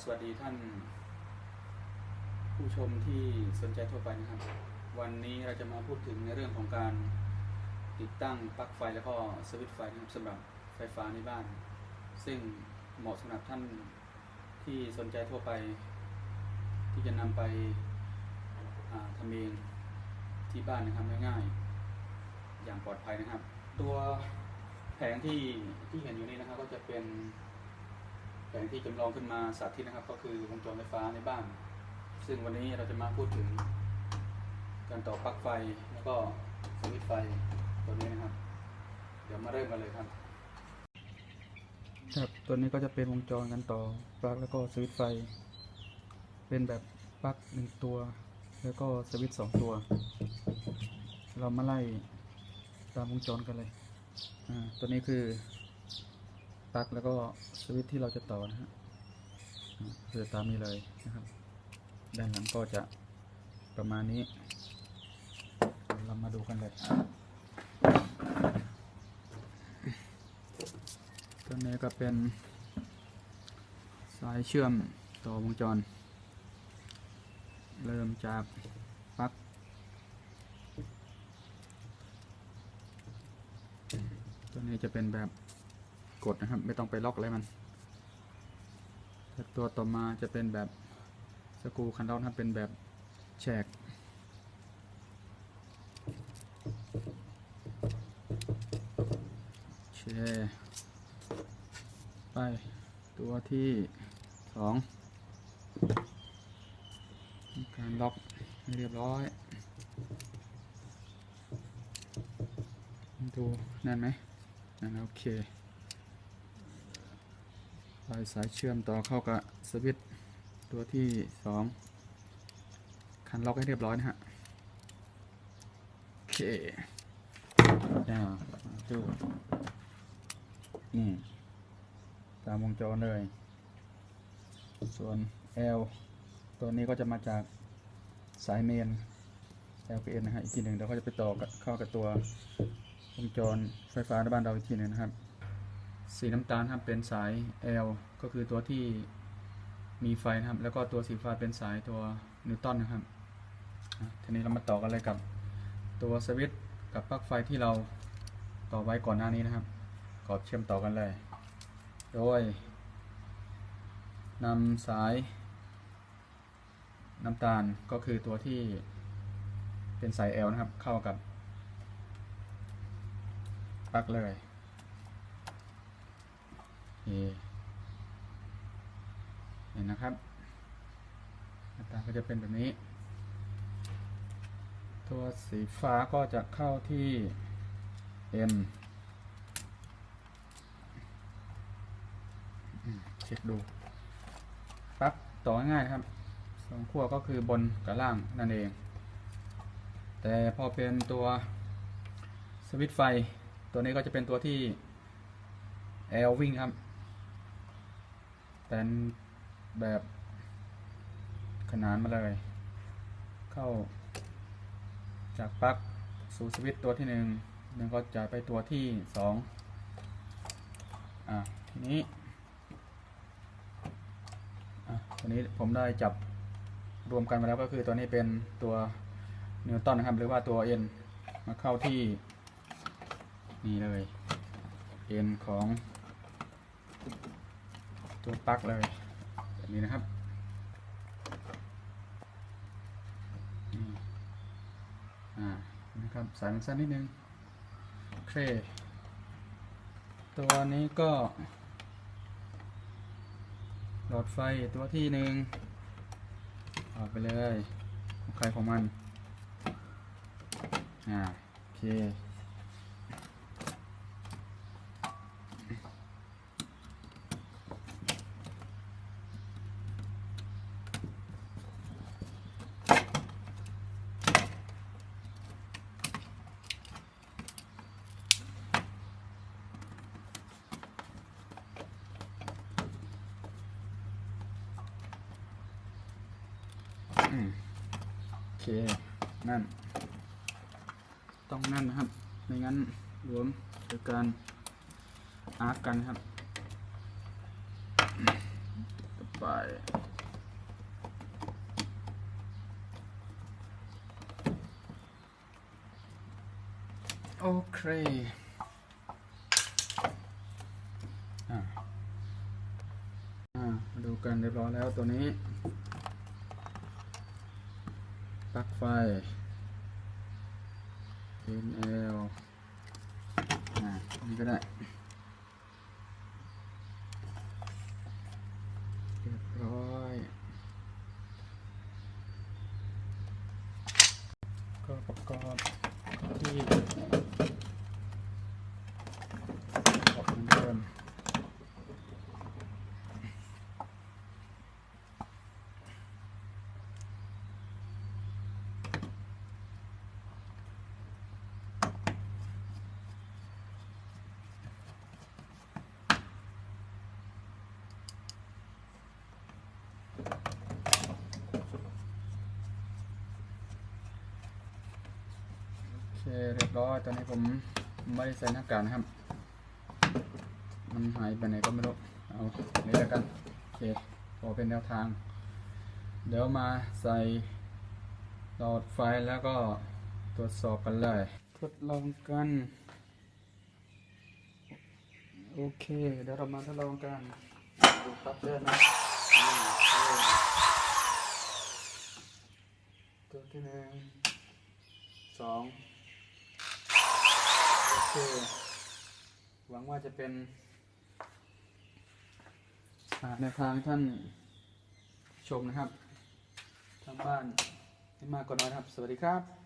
สวัสดีท่านผู้ชมที่สนใจทั่วไปนะครับ วันนี้เราจะมาพูดถึงในเรื่องของการติดตั้งปลั๊กไฟแล้วก็สวิตช์ไฟนะครับสำหรับไฟฟ้าในบ้าน ซึ่งเหมาะสำหรับท่านที่สนใจทั่วไป ที่จะนำไปทำเองที่บ้านนะครับง่ายๆ อย่างปลอดภัยนะครับ ตัวแผงที่ที่เห็นอยู่นี้นะครับ ก็จะเป็น แผงที่จำลองขึ้นมาสาธิตนะครับ ก็คือวงจรไฟฟ้าในบ้าน ซึ่งวันนี้เราจะมาพูดถึง การต่อปลั๊กไฟแล้วก็สวิตช์ไฟตัวนี้นะครับ เดี๋ยวมาเริ่มกันเลยครับ ครับตัวนี้ก็จะเป็นวงจรการต่อปลั๊กแล้วก็สวิตช์ไฟ เป็นแบบปลั๊กหนึ่งตัว แล้วก็สวิตช์สองตัว เรามาไล่ตามวงจรกันเลย อ่าตัวนี้คือ ปลั๊กแล้วก็สวิตช์ที่เราจะต่อนะฮะคือตามนี้เลยนะครับ ด้านหลังก็จะประมาณนี้ เรามาดูกันเลยตัวนี้ก็เป็นสายเชื่อมต่อวงจร เริ่มจากปลั๊กตัวนี้จะเป็นแบบ กดนะครับ ไม่ต้องไปล็อกอะไรมัน ตัวต่อมาจะเป็นแบบสกูคันล็อกนะครับเป็นแบบแฉกแชไปตัวที่สองการล็อกให้เรียบร้อยดูนั่นไหมนั่นโอเค ปลายสายเชื่อมต่อเข้ากับสวิตช์ตัวที่สองคันล็อกให้เรียบร้อยนะฮะ โอเคอ่าดูนี่ตามวงจรเลย ส่วน L ตัวนี้ก็จะมาจากสายเมน LPN นะฮะ อีกทีหนึ่งเดี๋ยวเขาจะไปต่อกับเข้ากับตัววงจรไฟฟ้าในบ้านเราอีกทีหนึ่งนะครับ สีน้ำตาลครับเป็นสาย L ก็คือตัวที่มีไฟนะครับ แล้วก็ตัวสีฟ้าเป็นสายตัวนิวตันนะครับทีนี้เรามาต่อกันเลยกับตัวสวิตช์กับปลั๊กไฟที่เราต่อไว้ก่อนหน้านี้นะครับกอดเชื่อมต่อกันเลย โดยนำสายน้ำตาลก็คือตัวที่เป็นสาย L นะครับ เข้ากับปลั๊กเลย เห็นนะครับหน้าตาก็จะเป็นแบบนี้ ตัวสีฟ้าก็จะเข้าที่ N เช็คดูปลั๊กต่อง่ายครับสองขั้วก็คือบนกับล่างนั่นเอง แต่พอเป็นตัวสวิตช์ไฟ ตัวนี้ก็จะเป็นตัวที่ L วิ่งครับ เป็นแบบขนานมาเลย เข้า จากปลั๊กสู่สวิตช์ตัวที่หนึ่งหนึ่งก็จะไปตัวที่สองอะทีนี้อะตัวนี้ผมได้จับรวมกันมาแล้วก็คือตัวนี้เป็นตัวนิวตันนะครับ หรือว่าตัว N มาเข้าที่ นี่เลยเอ็นของ ตัวปลั๊กเลยแบบนี้นะครับนี่อ่านะครับสายมันสั้นนิดนึงโอเค ตัวนี้ก็ หลอดไฟตัวที่หนึ่งออกไปเลยของใครของมัน อ่า โอเค โอเค นั่น ต้องนั่นนะครับ ไม่งั้นรวมเกิดการอาร์กันครับตะปูไฟโอเคอะอ่ามาดูกันเรียบร้อยแล้วตัวนี้ ปลั๊กไฟ NL อ่านี่ก็ได้ เรียบร้อย ก็ประกอบที่ออกเหมือนเดิม โอ เรียบร้อย ตอนนี้ผมไม่ได้ใส่หน้ากากนะครับ มันหายไปไหนก็ไม่รู้ เอานี่แล้วกันโอเคพอเป็นแนวทาง เดี๋ยวมาใส่หลอดไฟแล้วก็ตรวจสอบกันเลย ทดลองกัน โอเค เดี๋ยวเรามาทดลองกันดูปรับเดินนะตัวที่หนึ่งสอง โอเคหวังว่าจะเป็นแนวทางท่านชมนะครับทางบ้านให้มากกว่าน้อยครับ สวัสดีครับ